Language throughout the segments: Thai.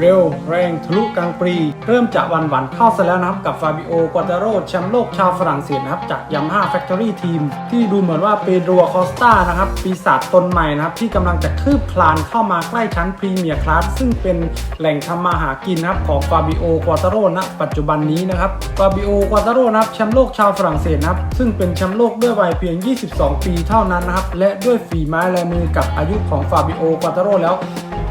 เร็วแรงทะลุกลางปรี เริ่มจะวันหวันเข้าซะแล้วนะครับ กับฟาบิโอกวาตาโรแชมป์โลกชาวฝรั่งเศสนะครับ จากย a ม a าแฟคทอรี่ทีมที่ดูเหมือนว่าเปโดรคอสตานะครับ ปีศาจตนใหม่นะครับ ที่กำลังจะคืบคลานเข้ามาใกล้ชั้นพรีเมียร์คลาสซึ่งเป็นแหล่งทำมาหากินนะครับของฟาบิโอกวาตาโรณปัจจุบันนี้นะครับฟาบิโอกวาตาโรนะครับแชมป์โลกชาวฝรั่งเศสนะครับซึ่งเป็นแชมป์โลกด้วยวัยเพียง 22 ปีเท่านั้นนะครับและด้วยฝีไม้ลายมือกับอายุของฟาบิโอกวาตาโรแล้ว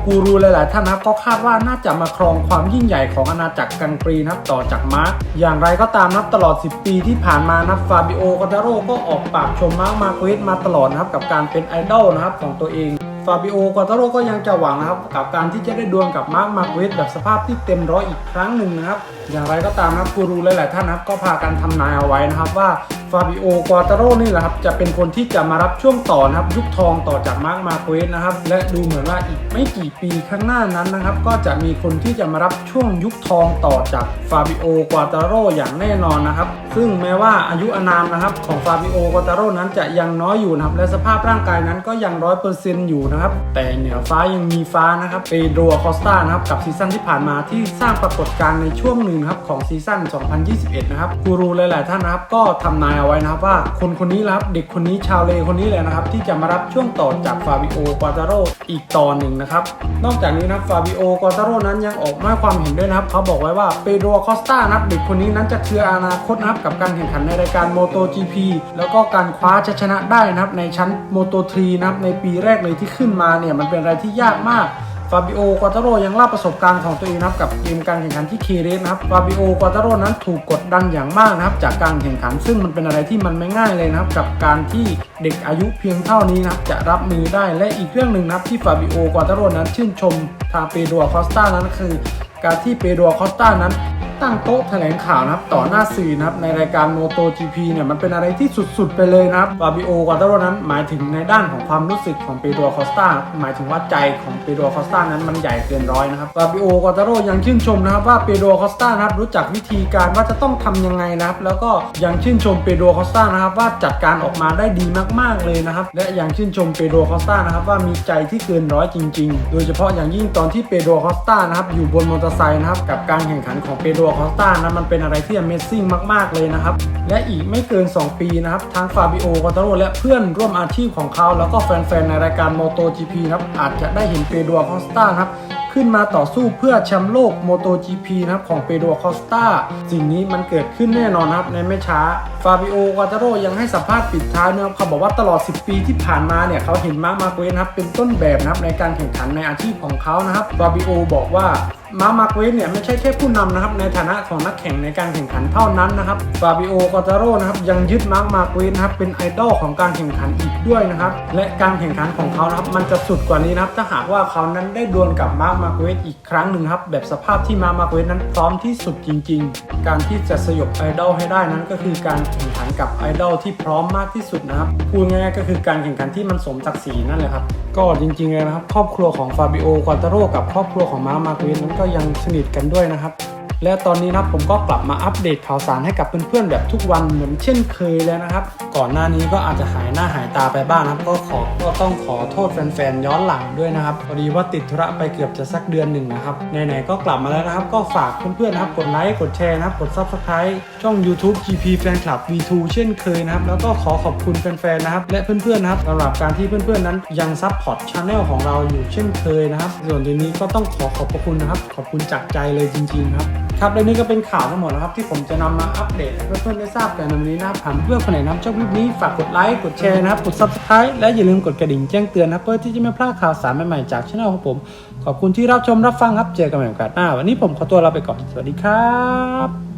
กูรูหลายๆท่านนะครับก็คาดว่าน่าจะมาครองความยิ่งใหญ่ของอาณาจักรกังปรีนะครับต่อจากมาร์กอย่างไรก็ตามนับตลอด 10 ปีที่ผ่านมานับฟาบิโอกอนดาโรก็ออกปากชมมาร์กมาร์เกรสมาตลอดนะครับกับการเป็นไอดอลนะครับของตัวเอง ฟาบิโอกวาตาโรก็ยังจะหวังนะครับ กับการที่จะได้ดวลกับมาร์กมาร์เกรสแบบสภาพที่เต็มร้อยอีกครั้งหนึ่งนะครับ อย่างไรก็ตามนะครับกูรูหลายๆท่านนะครับก็พากันทำนายเอาไว้นะครับว่าฟาบิโอกวาตาโรนี่แหละครับจะเป็นคนที่จะมารับช่วงต่อนะครับ ยุคทองต่อจากมาร์กมาเกรสนะครับและดูเหมือนว่าอีกไม่กี่ปีข้างหน้านั้นนะครับ ก็จะมีคนที่จะมารับช่วงยุคทองต่อจากฟาบิโอกวาตาโรอย่างแน่นอนนะครับ ซึ่งแม้ว่าอายุอนามนะครับของฟาบิโอกวาตาโรนั้นจะยังน้อยอยู่นะครับและสภาพร่างกายนั้นก็ยังร้อยเปอร์เซ็นต์อยู่นะครับ แต่เหนือฟ้ายังมีฟ้านะครับเปโดรคอสตานะครับกับซีซั่นที่ผ่านมาที่สร้างปรากฏการณ์ในช่วงหนึ่งครับของซีซั่น 2021 นะครับกูรูหลาย ๆ ท่านนะครับก็ทำนายเอาไว้นะครับว่าคนคนนี้แหละครับเด็กคนนี้ชาวเลคนนี้แหละนะครับที่จะมารับช่วงต่อจากฟาบิโอ กวาตาโรอีกต่อหนึ่งนะครับ นอกจากนี้นะครับฟาบิโอ กวาตาโรนั้นยังออกมาความเห็นด้วยนะครับ เขาบอกไว้ว่าเปโดรคอสตานะครับเด็กคนนี้นั้นจะคืออนาคตนะครับกับการแข่งขันในรายการ MotoGP แล้วก็การคว้าชัยชนะได้นะครับในชั้น Moto3 นะครับในปีแรกเลยที่ขึ้นมาเนี่ยมันเป็นอะไรที่ยากมากฟาบิโอกวาตาโรยังเล่าประสบการณ์ของตัวเองนะครับกับเกมการแข่งขันที่เคเรสนะครับฟาบิโอกวาตาโรนั้นถูกกดดันอย่างมากนะครับจากการแข่งขันซึ่งมันเป็นอะไรที่มันไม่ง่ายเลยนะครับกับการที่เด็กอายุเพียงเท่านี้นะครับจะรับมือได้และอีกเรื่องหนึ่งนะครับที่ฟาบิโอกวาตาโรนั้นชื่นชมทางเปโดรคอสตานั้นคือ การที่เปโดรคอสตานั้น ตั้งโต๊ะแถลงข่าวนะครับ ต่อหน้าสื่อนะครับ ในรายการ MotoGP เนี่ย มันเป็นอะไรที่สุดๆ ไปเลยนะครับฟาบิโอกวาตาโรนั้นหมายถึงในด้านของความรู้สึกของเปโดรคอสตาหมายถึงว่าใจของเปโดรคอสตานั้นมันใหญ่เกินร้อยนะครับฟาบิโอกวาตาโรยังชื่นชมนะครับว่าเปโดรคอสตานะครับรู้จักวิธีการว่าจะต้องทำยังไงนะครับ แล้วก็ยังชื่นชมเปโดรคอสตานะครับว่าจัดการออกมาได้ดีมากๆเลยนะครับ และยังชื่นชมเปโดรคอสตานะครับว่ามีใจที่เกินร้อยจริง ๆ โดยเฉพาะอย่างยิ่งตอนที่เปโดรคอสตานะครับอยู่บนมอเตอร์ไซค์นะครับกับการแข่งขันของเปโดรคอสตานะมันเป็นอะไรที่ Amazing มาก ๆ เลยนะครับ และอีกไม่เกิน 2 ปีนะครับทั้งฟาบิโอกาตาโรและเพื่อนร่วมอาชีพของเขาแล้วก็แฟน ๆ ในรายการ MotoGP นะครับอาจจะได้เห็นเปโดรคอสตาครับขึ้นมาต่อสู้เพื่อแชมป์โลก MotoGP นะครับของเปโดรคอสตาสิ่งนี้มันเกิดขึ้นแน่นอนครับในไม่ช้าฟาบิโอกาตาโรยังให้สัมภาษณ์ปิดท้ายนะครับเขาบอกว่าตลอด 10 ปีที่ผ่านมาเนี่ยเขาเห็นมาร์คมาร์เกรนครับเป็นต้นแบบนะครับในการแข่งขันในอาชีพของเขานะครับฟาบิโอบอกว่า มามาร์เกรสเนี่ยไม่ใช่แค่ผู้นำนะครับในฐานะของนักแข่งในการแข่งขันเท่านั้นนะครับฟาบิโอกอตาโรนะครับยังยึดมาร์กมาร์เกรสนะครับเป็นไอดอลของการแข่งขันอีกด้วยนะครับและการแข่งขันของเขานะครับมันจะสุดกว่านี้นะครับถ้าหากว่าเขานั้นได้ดวลกับมาร์กมาร์เกรสอีกครั้งหนึ่งครับแบบสภาพที่มาร์กมาร์เกรสนั้นพร้อมที่สุดจริง ๆ การที่จะสยบไอดอลให้ได้นั้นก็คือการแข่งขันกับไอดอลที่พร้อมมากที่สุดนะครับพูดง่ายๆก็คือการแข่งขันที่มันสมศักดิ์ศรีนั่นแหละครับก็จริงๆเลยนะครับ ครอบครัวของฟาบิโอกาตาโรกับครอบครัวของมาร์มาร์กวินนั้นก็ยังสนิทกันด้วยนะครับ และตอนนี้นะครับผมก็กลับมาอัปเดตข่าวสารให้กับเพื่อนๆแบบทุกวันเหมือนเช่นเคยแล้วนะครับ ก่อนหน้านี้ก็อาจจะหายหน้าหายตาไปบ้างนะครับ ก็ขอก็ต้องขอโทษแฟนๆย้อนหลังด้วยนะครับพอดีว่าติดธุระไปเกือบจะสักเดือนหนึ่งนะครับไหนๆก็กลับมาแล้วนะครับ ก็ฝากเพื่อนๆนะครับกดไลค์กดแชร์นะครับกด Subscribe ช่อง YouTube GP Fan Club V2 เช่นเคยนะครับแล้วก็ขอขอบคุณแฟนๆนะครับและเพื่อนๆนะครับสำหรับการที่เพื่อนๆนั้นยังซัพพอร์ตช anel ของเราอยู่เช่นเคยนะครับส่วนทีนี้ก็ต้องขอขอบพระคุณนะครับ ขอบคุณจากใจเลยจริงๆครับ ครับและนี่ก็เป็นข่าวทั้งหมดนะครับ ที่ผมจะนำมาอัปเดตให้เพื่อนๆได้ทราบกันในวันนี้นะครับถามเพื่อนคนไหนนะครับชอบคลิปนี้ฝากกดไลค์กดแชร์นะครับกด subscribe และอย่าลืมกดกระดิ่งแจ้งเตือนนะเพื่อที่จะไม่พลาดข่าวสารใหม่ๆจากช่องของผม ขอบคุณที่รับชมรับฟังครับเจอกันใหม่โอกาสหน้า วันนี้ผมขอตัวลาไปก่อนสวัสดีครับ